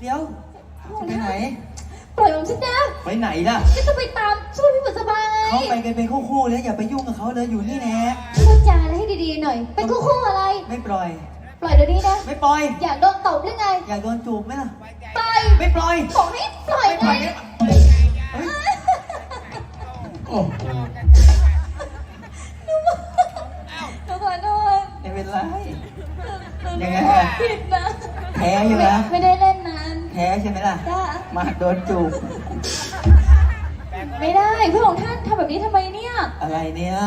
เดี๋ยวจะไปไหน ปล่อยผมฉันนะไปไหนล่ะก็จะไปตามช่วยพี่บุษบาไงเขาไปกันเป็นคู่ๆแล้วอย่าไปยุ่งกับเขาเลยอยู่นี่แน่พูดจาอะไรให้ดีๆหน่อย เป็นคู่ๆอะไร ไม่ปล่อย ปล่อยเดี๋ยวนี้นะ ไม่ปล่อย อยากโดนตบหรือไง อยากโดนจูบไหมล่ะไปไม่ปล่อยบอกให้ปล่อยไม่ปไงล่อยเนี่ยเฮ้ยโอ้โหหนูขอโทษไม่เป็นไรหนูยังไงผิดนะแพ้ใช่ไหมไม่ได้เล่นนานแพ้ ใช่ไหมล่ะ จ้ามาโดนจูบ ไม่ได้พระองค์ท่านทำแบบนี้ทำไมเนี่ย อะไรเนี่ย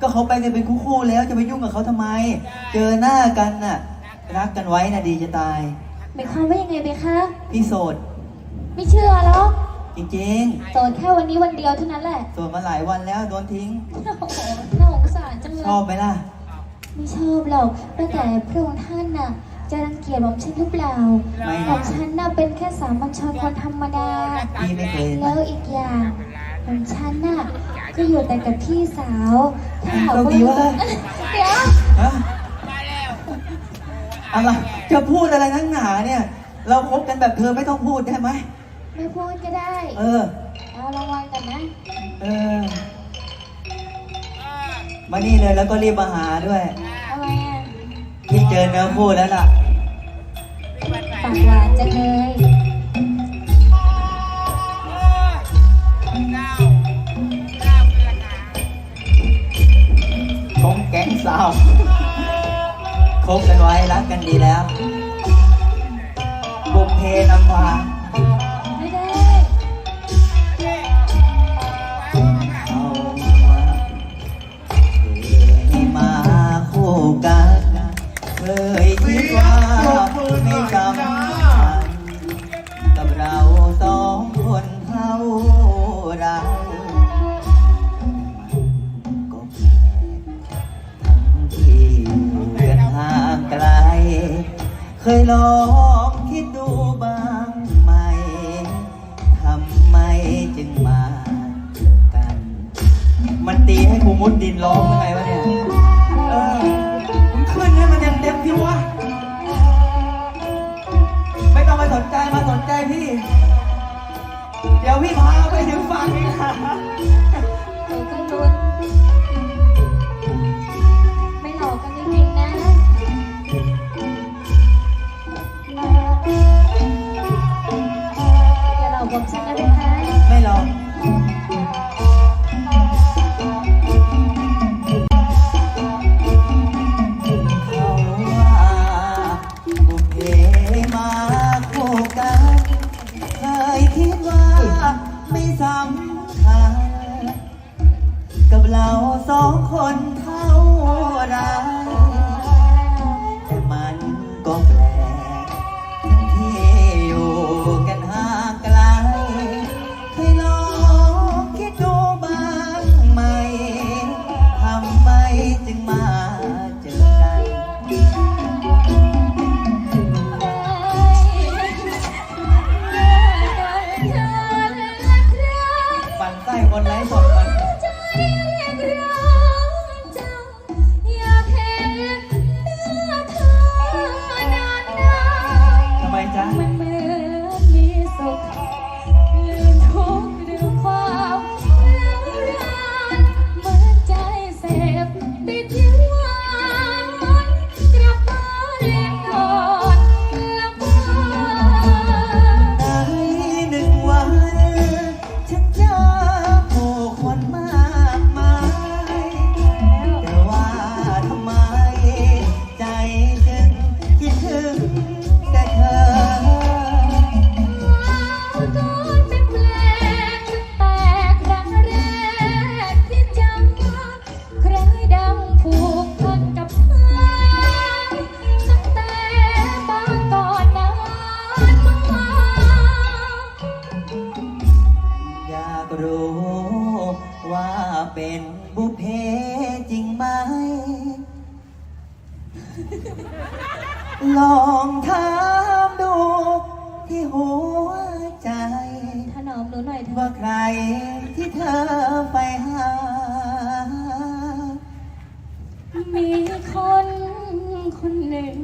ก็เขาไปกันเป็นคู่ๆแล้วจะไปยุ่งกับเขาทำไม เจอหน้ากันน่ะ รักกันไว้น่ะดีจะตาย หมายความว่ายังไงเบคะ พี่โสด ไม่เชื่อหรอกจริงโสดแค่วันนี้วันเดียวเท่านั้นแหละๆ โสดมาหลายวันแล้วโดนทิ้ง โอ้โหน่าสงสารจังเลชอบยไหมล่ะ ไม่ชอบหรอกตั้งแต่พระองค์ท่านน่ะ จะรังเกียจผมฉันหรือเปล่าไม่นะผมฉันน่ะเป็นแค่สามัญชนคนธรรมดา พี่ไม่เคยแล้วอีกอย่างผมฉันน่ะก็อยู่แต่กับพี่สาว ถ้าหากโชคดีเว้ยเดี๋ยว ฮะอะไรจะพูดอะไรนักหนาเนี่ย เราคบกันแบบเธอไม่ต้องพูดได้ไหมไม่พูดก็ได้ เออ เอารางวัลกันนะ เออ มานี่เลยแล้วก็รีบมาหาด้วยทำไมอะ พี่เจอเนื้อคู่แล้วล่ะปากหวานจังเลยคงแก๊งสาวคบกันไว้รักกันดีแล้ว บุพเพนำพา เคยลองคิดดูบ้างไหม ทำไมจึงมาเจอกัน มันตีให้กูมุดดินร้องยังไงวะเนี่ย เออมึงขึ้นให้มันเต็มๆที่วะ ไม่ต้องมาสนใจมาสนใจพี่ เดี๋ยวพี่พาไปถึงฝั่งนี่นะเออก็รุน ผมฉันนะพี่คะไม่หรอกเขาว่าบุพเพมาคู่กัน เคยคิดว่าไม่สำคัญกับเราสองคนเท่าไร เป็นบุพเพจริงไหม ลองถามดูที่หัวใจ ถนอมหนูหน่อยเถว่าอะใครที่เธอไปหา มีคนคนหนึ่ง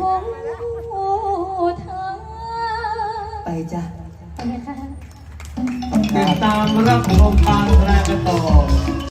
ของผู้ไไปจ้ะตามรับชมการแสกต่อ